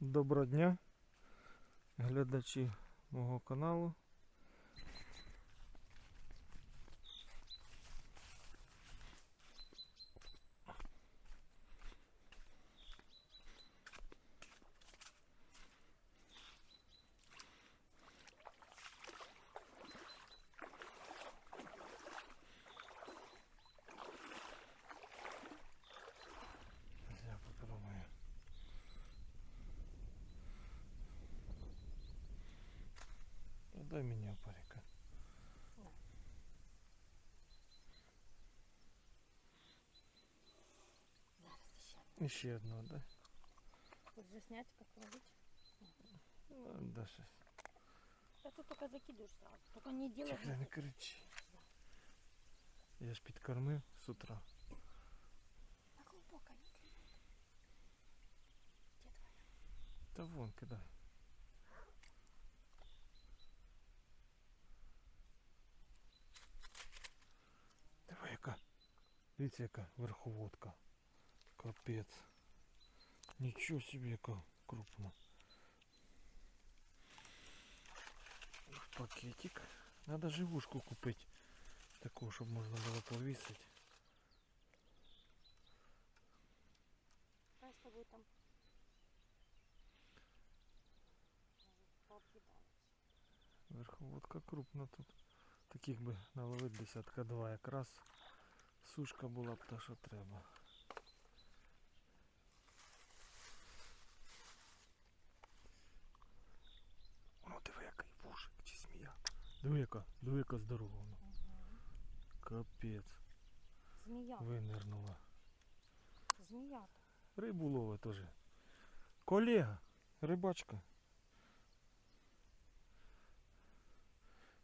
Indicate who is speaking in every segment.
Speaker 1: Доброго дня, глядачі мого каналу. Дай мені опарика.
Speaker 2: Зараз ще.
Speaker 1: І ще одного, дай.
Speaker 2: Тут заснять, как ловить.
Speaker 1: Ну, да, щас.
Speaker 2: Да тут только закидываешь сразу. Только не делай.
Speaker 1: Тихо, не кричи. Я ж підкормив з утра.
Speaker 2: На глубоко не кидай. Где твоя?
Speaker 1: Та вон кидай. Дивіться яка верховодка. Капець. Нічого собі яка крупна. В пакетик. Надо живушку купити. Таку, щоб можна було повісити.
Speaker 2: Давай с тобой там. Может, пообъедалась.
Speaker 1: Верховодка крупна тут. Таких би наловити десятка два якраз. Сушка була б та, що треба. О, диви який вушик чи змія. Диви яка, диви яка здорова вона. Капець.
Speaker 2: Змея.
Speaker 1: Винирнула.
Speaker 2: Змея.
Speaker 1: Рибу ловить теж. Колега, рибачка.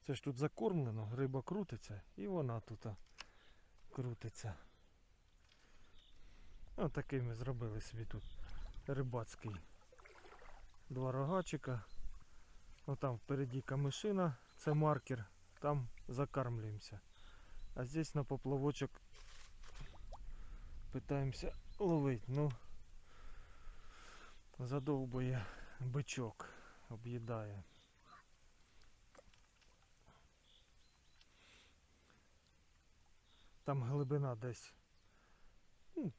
Speaker 1: Це ж тут закормлено, риба крутиться і вона тут крутиться. Ось такий ми зробили собі тут рибацький. Два рогачика. Ну там впереді камишина, це маркер, там закармлюємося. А здесь на поплавочок питаємося ловить. Ну задовбує бичок, об'їдає. Там глибина десь ну,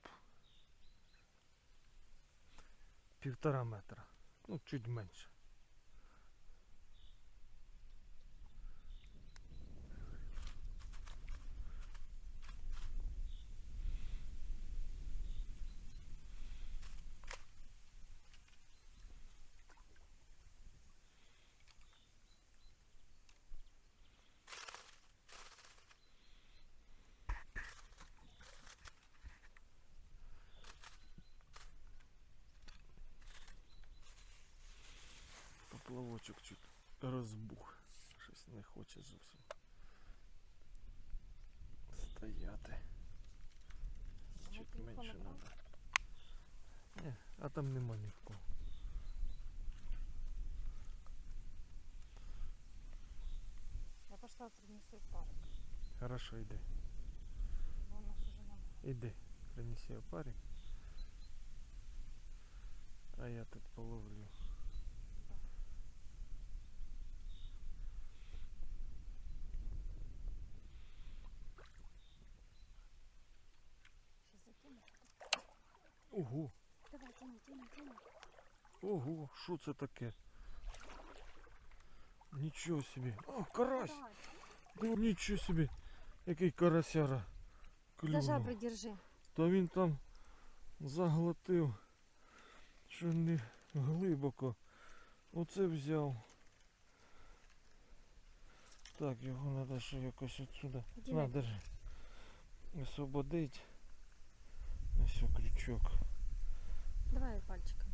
Speaker 1: півтора метра. Ну, чуть менше. Поплавочок чуть розбух. Щось не хоче зовсім. Стояти. Чуть менше треба. Ні, а там нема ні в кого.
Speaker 2: Я пошла принесу парик.
Speaker 1: Хорошо, йди.
Speaker 2: Бо у нас уже нам.
Speaker 1: Іди, принеси опарик. А я тут половлю.
Speaker 2: Сейчас закину.
Speaker 1: Ого,
Speaker 2: Давай, тяни, тяни, тяни.
Speaker 1: Ого, що це таке? Нічого собі. О, карась! Диви, Нічого собі. Який карасяра.
Speaker 2: За жабри держи.
Speaker 1: Та він там заглотив. Що не глибоко. Оце взяв. Так, його треба ще якось отсюда.
Speaker 2: Іди
Speaker 1: На,
Speaker 2: на.
Speaker 1: держи. Освободить. Ось крючок.
Speaker 2: Давай пальчиком.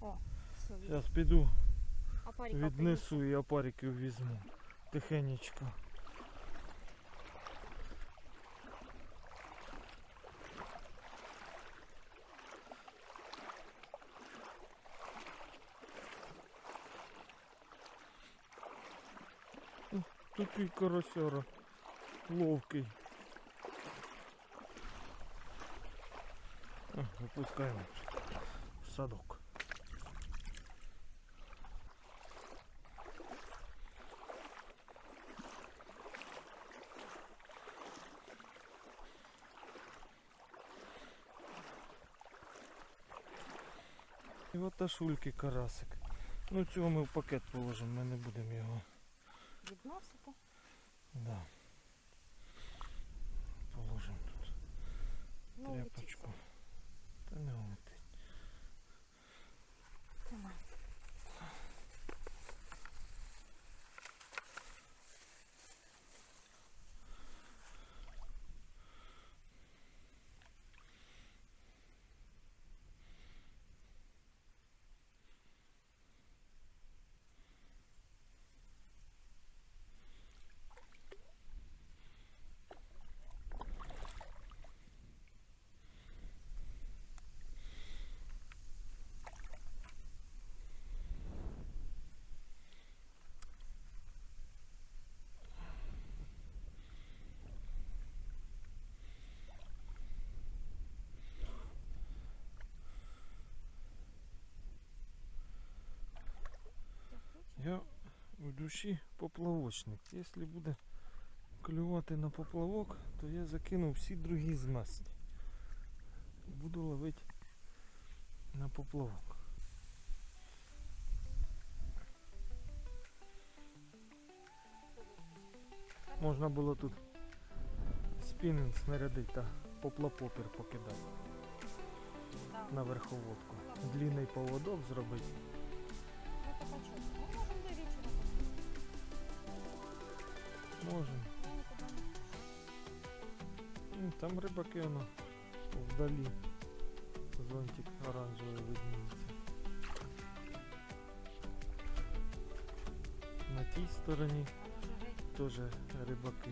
Speaker 2: О, все.
Speaker 1: Зараз піду,
Speaker 2: А
Speaker 1: віднесу і опарики візьму. Тихенечко. Ух, Такий карасяра. Ловкий. Опускаємо в садок. І от та карасик. Ну цього ми в пакет положимо, ми не будемо його.
Speaker 2: Відносити?
Speaker 1: Да. Положимо тут
Speaker 2: ну,
Speaker 1: тряпочку. Та не улетить.
Speaker 2: Тримай.
Speaker 1: Я в душі поплавочник. Якщо буде клювати на поплавок, то я закину всі другі знасті. Буду ловити на поплавок. Можна було тут спінінг снарядити та поплапопір покидати на верховодку. Длінний поводок зробити.
Speaker 2: Ну, Ну,
Speaker 1: Там рыбаки воно вдалі. Зонтик оранжевий видніється. На тій стороні теж рибаки.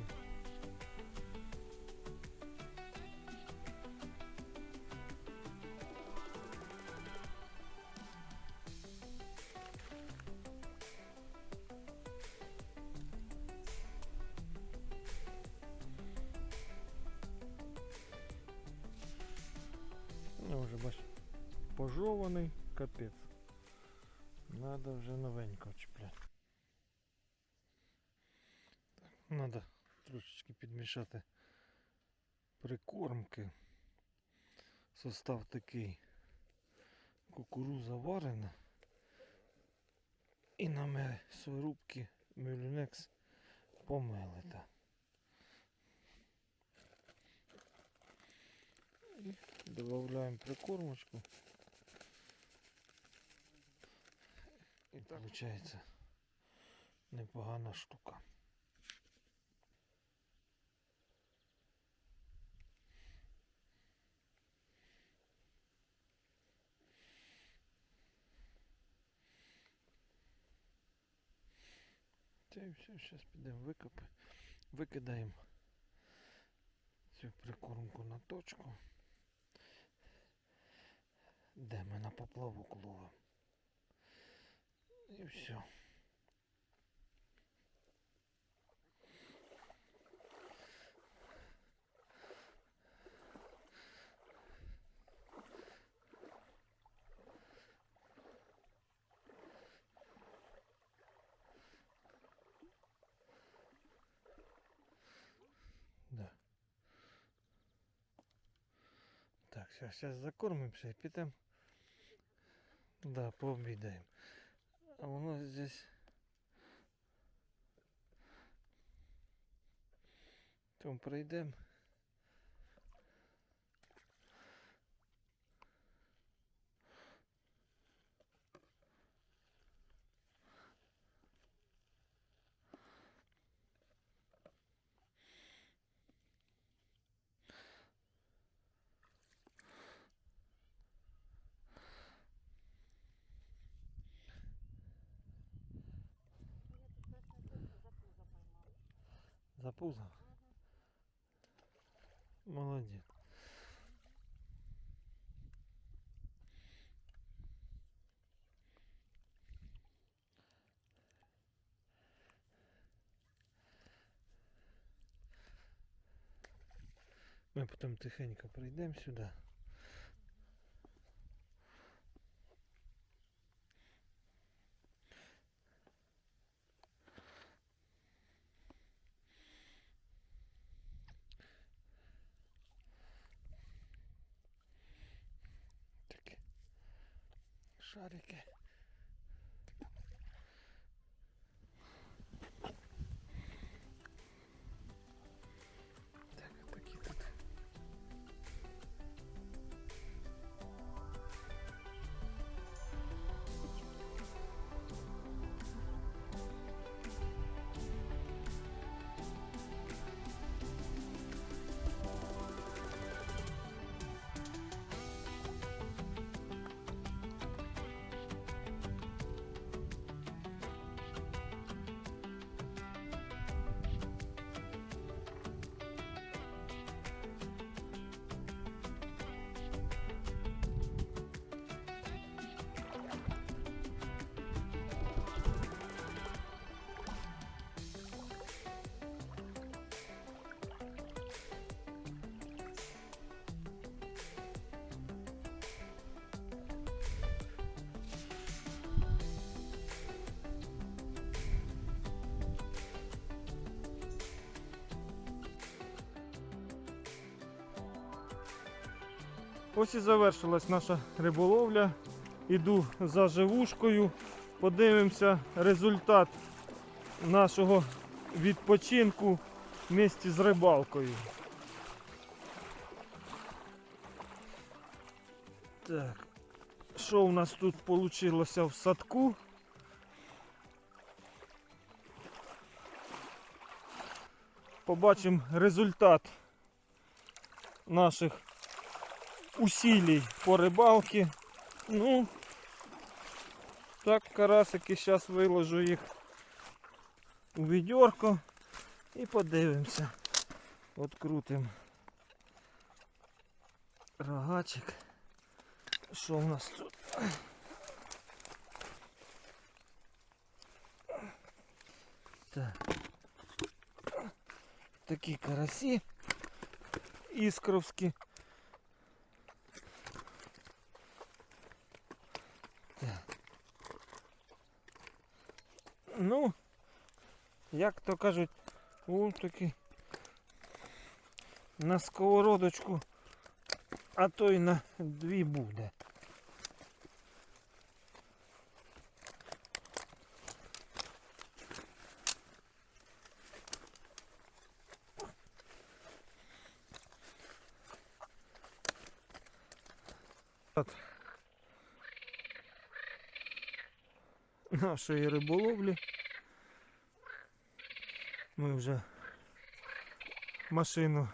Speaker 1: Надо вже новенько чіпляти. Надо трошечки підмішати прикормки. Состав такий. Кукуруза варена. І на м'ясорубки Мюлінекс помелита. І додаємо прикормочку. І виходить непогана штука. Та і все, зараз підемо викопи. Викидаємо цю прикормку на точку. Де ми на поплавок ловимо. І все. Да. Так, сейчас, сейчас закормимся и підемо. Да, пообідаємо. А воно здесь. Там пройдемо. запутал. Молодец. Мы потом тихонько пройдемо сюда. Таке. Ось і завершилась наша риболовля. Іду за живушкою. Подивимося результат нашого відпочинку в місті з рибалкою. Так, що у нас тут вийшло в садку? Побачимо результат наших усилий по рибалці. Ну, так, карасики, зараз виложу їх у відьорко і подивимося. Открутимо рогачик. Що у нас тут? Так. Такі карасі іскровські. Ну, як то кажуть, у таки на сковородочку, а то й на дві буде. От. Нашої риболовлі. Ми вже машину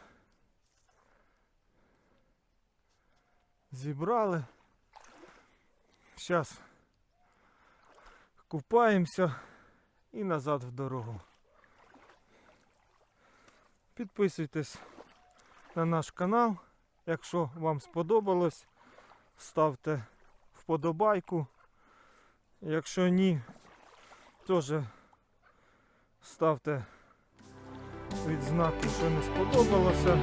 Speaker 1: зібрали. Зараз купаємося і назад в дорогу. Підписуйтесь на наш канал. Якщо вам сподобалось, ставте вподобайку. Якщо ні, теж ставте відзнаки, що не сподобалося.